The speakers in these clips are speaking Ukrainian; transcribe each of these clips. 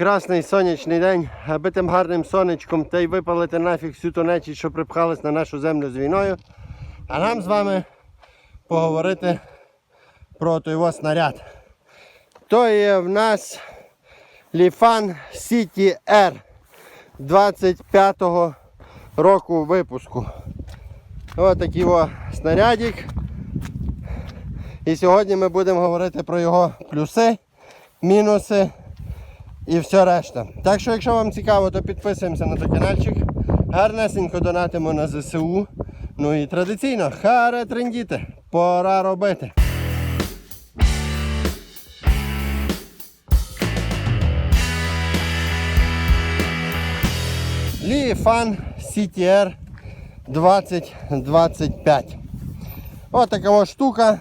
Прекрасний сонячний день, аби гарним сонечком та й випалити нафіг всю ту нечість, що припхалась на нашу землю з війною. А нам з вами поговорити про той його снаряд. То є в нас Ліфан City R 25-го року випуску. Ось такий о снарядик. І сьогодні ми будемо говорити про його плюси, мінуси і все решта. Так що, якщо вам цікаво, то підписуємося на той каналчик. Гарнесенько донатимо на ЗСУ. Ну і традиційно, харе трендіти. Пора робити. Ліфан CTR 2025. Ось така штука.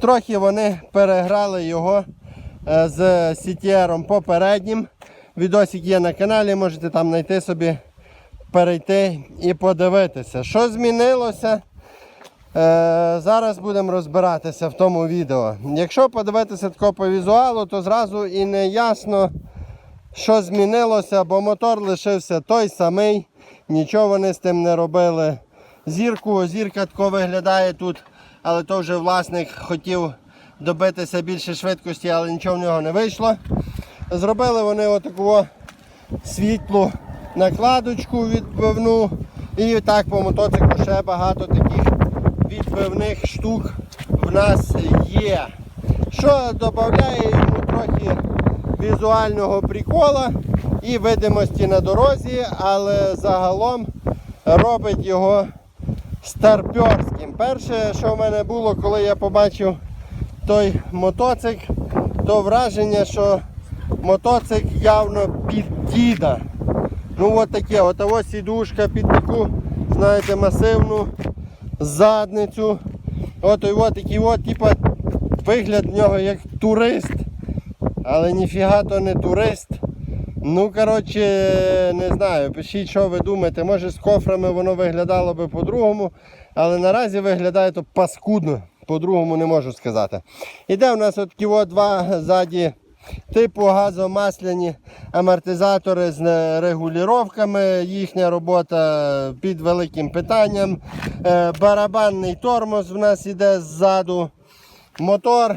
Трохи вони переграли його з CTR попереднім. Відосик є на каналі, можете там знайти собі, перейти і подивитися. Що змінилося? Е, зараз будемо розбиратися в тому відео. Якщо подивитися тако по візуалу, то зразу і не ясно, що змінилося, бо мотор лишився той самий, нічого вони з тим не робили. Зірку, зірка тако виглядає тут, але то вже власник хотів добитися більше швидкості, але нічого в нього не вийшло. Зробили вони отаку світлу накладочку відбивну. І так по мотоциклу ще багато таких відбивних штук в нас є. Що додає йому трохи візуального прикола і видимості на дорозі, але загалом робить його старпьорським. Перше, що в мене було, коли я побачив той мотоцикл, то враження, що мотоцикл явно під діда. Ну от таке, от ось сідушка під таку, знаєте, масивну задницю. От і от такий от, типа, вигляд в нього як турист. Але ніфіга то не турист. Ну, коротше, не знаю, пишіть, що ви думаєте. Може з кофрами воно виглядало би по-другому, але наразі виглядає то паскудно. По-другому не можу сказати. Іде у нас от от два ззаді типу газомасляні амортизатори з е. Їхня робота під великим питанням. Е, Барабанний тормоз в нас іде ззаду. Мотор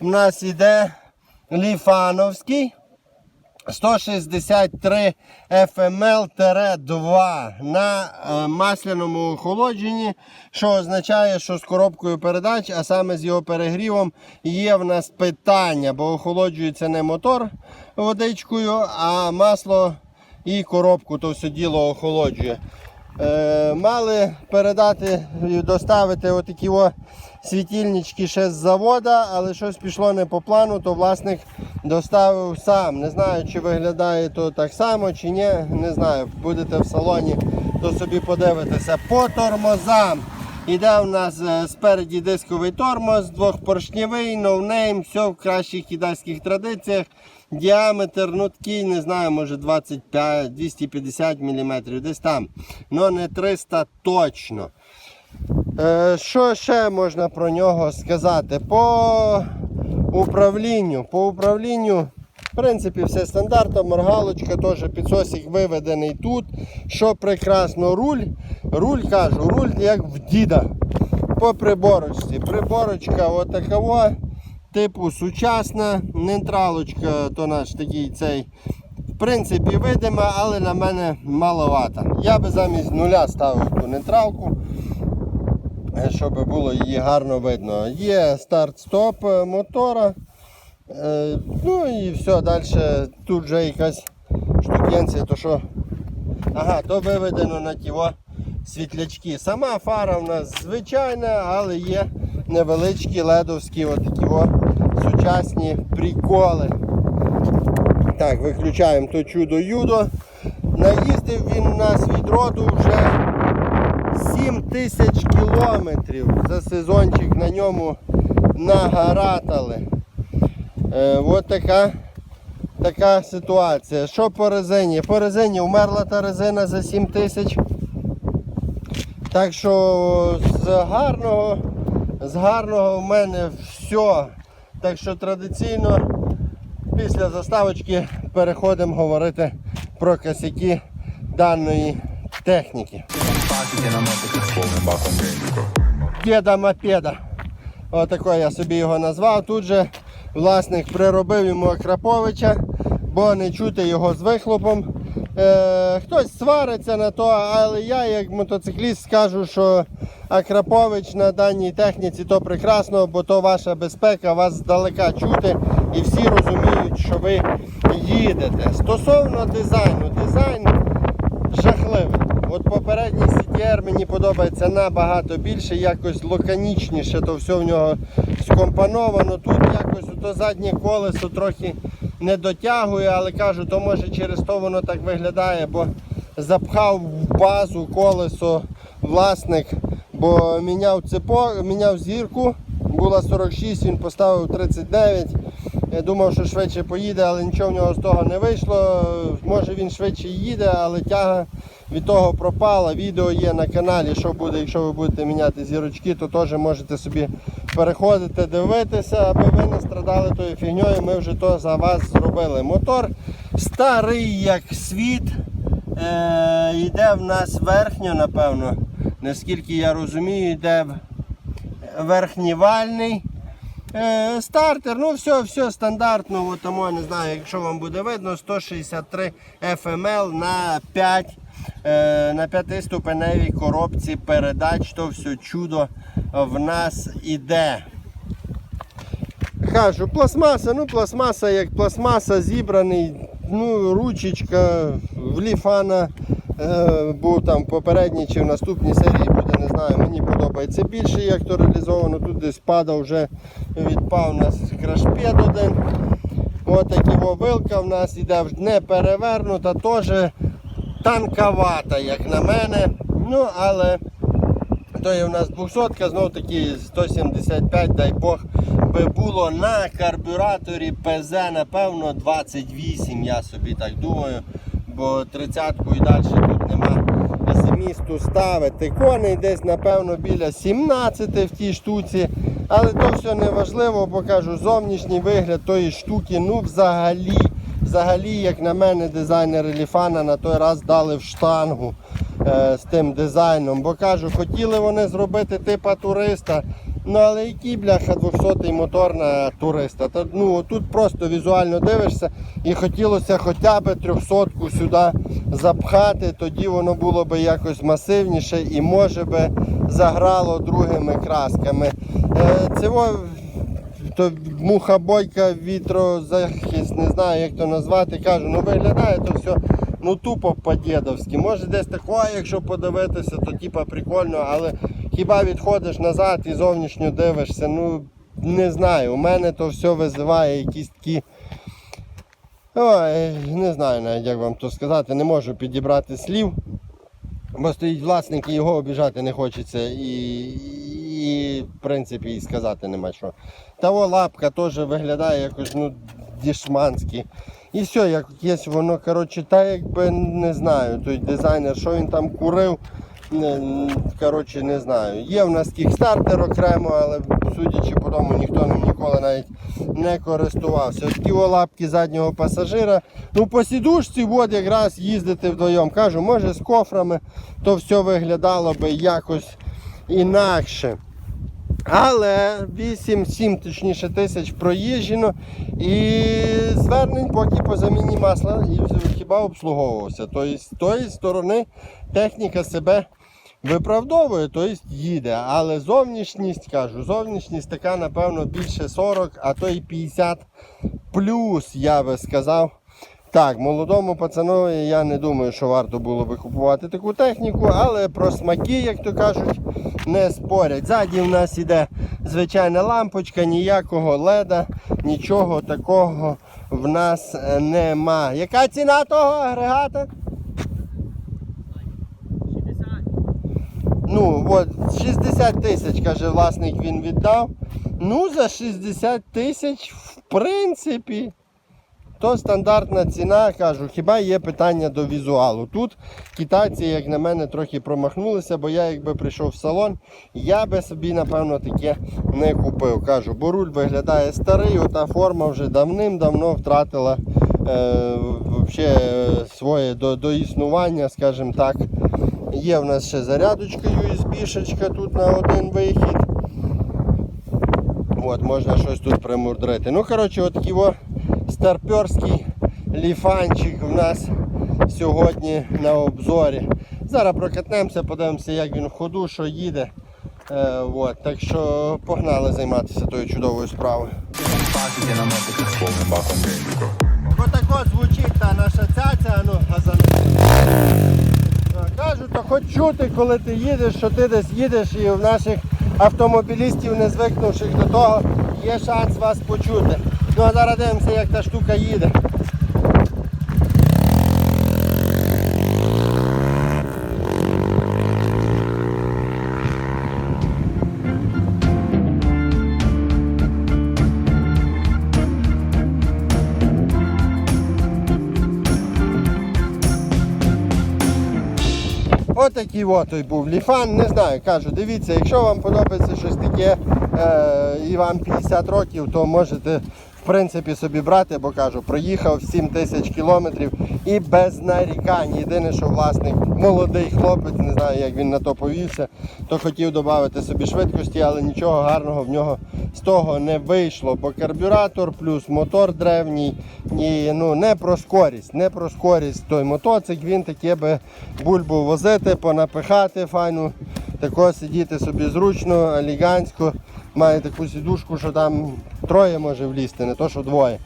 в нас іде ліфановський. 163 FML-2 на е, масляному охолодженні, що означає, що з коробкою передач, а саме з його перегрівом, є в нас питання, бо охолоджується не мотор водичкою, а масло і коробку то все діло охолоджує. Е, мали передати доставити отакі о світильнички ще з завода, але щось пішло не по плану, то власник доставив сам. Не знаю, чи виглядає то так само, чи ні. Не знаю. Будете в салоні, то собі подивитеся. По тормозам. Іде у нас е, спереді дисковий тормоз, двохпоршневий, ноунейм, все в кращих китайських традиціях. Діаметр, ну такий, не знаю, може 25-250 мм, десь там. Ну не 300 точно. Е, що ще можна про нього сказати? По управлінню. По управлінню, в принципі, все стандартно. Моргалочка теж підсосик виведений тут. Що прекрасно, руль. Руль кажу, руль як в діда. По приборочці. Приборочка отакова, типу сучасна. Нейтралочка, то наш такий цей. В принципі, видима, але на мене маловата. Я би замість нуля ставив ту нейтралку щоб було її гарно видно. Є старт-стоп е, мотора. Е, Ну і все, далі тут вже якась штукенція, то що. Ага, то виведено на ті світлячки. Сама фара у нас звичайна, але є невеличкі ледовські отакі о сучасні приколи. Так, виключаємо то чудо юдо. Наїздив він у нас від роду вже 7 тисяч кілометрів за сезончик на ньому нагаратали. Е, от така, така ситуація. Що по резині? По резині вмерла та резина за 7 тисяч. Так що з гарного, з гарного в мене все. Так що традиційно після заставочки переходимо говорити про косяки даної техніки. Діда мопеда. Отако я собі його назвав. Тут же власник приробив йому Акраповича, бо не чути його з вихлопом. Е, хтось свариться на то, але я як мотоцикліст скажу, що Акрапович на даній техніці то прекрасно, бо то ваша безпека, вас здалека чути і всі розуміють, що ви їдете. Стосовно дизайну, дизайн жахливий. От попередній CTR мені подобається набагато більше, якось лаконічніше, то все в нього скомпоновано. Тут якось то заднє колесо трохи не дотягує, але кажу, то може через то воно так виглядає, бо запхав в базу колесо власник, бо міняв цепо, міняв зірку, була 46, він поставив 39. Я думав, що швидше поїде, але нічого в нього з того не вийшло. Може він швидше їде, але тяга від того пропала. Відео є на каналі. Що буде, якщо ви будете міняти зірочки, то теж можете собі переходити, дивитися, аби ви не страдали тою фігньою. Ми вже то за вас зробили. Мотор старий, як світ. Е, йде в нас верхньо, напевно. Наскільки я розумію, йде верхнівальний. Е, стартер, ну все, все стандартно, тому, я не знаю, якщо вам буде видно, 163 FML на 5 е, на 5-ступеневій коробці передач, то все чудо в нас іде. Кажу, пластмаса, ну пластмаса як пластмаса, зібраний, ну, ручечка в ліфана. Е, був там попередній чи в наступній серії буде, не знаю, мені подобається більше, як то реалізовано. Тут десь падав вже відпав у нас крашпед один. Ось такі вилка в нас іде не перевернута, теж танковата, як на мене. Ну, але то є в нас 200, знову таки 175, дай Бог, би було на карбюраторі ПЗ, напевно, 28, я собі так думаю. Бо 30-ку і далі тут нема змісту ставити. Коней десь, напевно, біля 17 в тій штуці. Але то все не важливо, бо кажу, зовнішній вигляд тої штуки, ну взагалі, взагалі, як на мене, дизайнери Ліфана на той раз дали в штангу е, з тим дизайном. Бо кажу, хотіли вони зробити типа туриста. Ну але який бляха 200-й мотор на туриста? Та, ну, тут просто візуально дивишся і хотілося хоча б 300-ку сюди запхати, тоді воно було би якось масивніше і може би заграло другими красками. Е, цього то муха-бойка, вітрозахист, не знаю як то назвати. Кажу, ну виглядає то все ну тупо по-дєдовськи. Може десь таке, якщо подивитися, то типа прикольно, але хіба відходиш назад і зовнішньо дивишся, ну не знаю. У мене то все визиває якісь такі. Ой, не знаю навіть як вам то сказати, не можу підібрати слів. Бо стоїть власник і його обіжати не хочеться і, і в принципі і сказати нема що. Того лапка теж виглядає якось ну, дішманськи. І все, якесь воно, коротше, та якби не знаю, той дизайнер, що він там курив, не, коротше, не знаю. Є в нас кікстартер окремо, але судячи по тому, ніхто ним ніколи навіть не користувався. Такі о лапки заднього пасажира. Ну по сідушці от якраз їздити вдвоєм. Кажу, може з кофрами, то все виглядало би якось інакше. Але 8-7 точніше тисяч проїжджено і звернень поки по заміні масла і хіба обслуговувався. Тобто з тої сторони техніка себе виправдовує, тобто їде. Але зовнішність, кажу, зовнішність така, напевно, більше 40, а то й 50 плюс, я би сказав. Так, молодому пацанові я не думаю, що варто було би купувати таку техніку, але про смаки, як то кажуть, не спорять. Ззаді в нас іде звичайна лампочка, ніякого леда, нічого такого в нас е, нема. Яка ціна того агрегата? Ну, от 60 тисяч, каже власник, він віддав. Ну, за 60 тисяч, в принципі, то стандартна ціна, кажу, хіба є питання до візуалу. Тут китайці, як на мене, трохи промахнулися, бо я якби прийшов в салон, я би собі, напевно, таке не купив. Кажу, бо руль виглядає старий, ота форма вже давним-давно втратила вообще, своє до, до існування, скажімо так. Є в нас ще зарядочка USB-шечка тут на один вихід. От, можна щось тут примурдрити. Ну, коротше, от такий о старперський ліфанчик в нас сьогодні на обзорі. Зараз прокатнемося, подивимося, як він в ходу, що їде. Е, от, так що погнали займатися тою чудовою справою. Отак от звучить та наша цяця, ну газан. Кажуть, то хоч чути, коли ти їдеш, що ти десь їдеш і в наших автомобілістів, не звикнувших до того, є шанс вас почути. Ну а зараз дивимося, як та штука їде. Отакий от той був ліфан, не знаю, кажу, дивіться, якщо вам подобається щось таке е, і вам 50 років, то можете в принципі собі брати, бо кажу, проїхав 7 тисяч кілометрів і без нарікань. Єдине, що власник молодий хлопець, не знаю, як він на то повівся, то хотів додати собі швидкості, але нічого гарного в нього з того не вийшло, бо карбюратор плюс мотор древній, і ну не про скорість, не про скорість той мотоцик, він таке би бульбу возити, понапихати файну, тако сидіти собі зручно, елегантсько, має таку сідушку, що там троє може влізти, не то що двоє.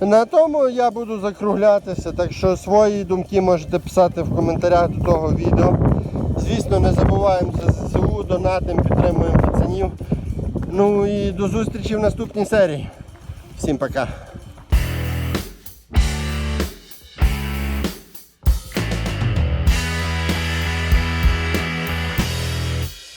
На тому я буду закруглятися, так що свої думки можете писати в коментарях до того відео. Звісно, не забуваємо за ЗСУ, донатим, підтримуємо пацанів. Ну і до зустрічі в наступній серії. Всім пока.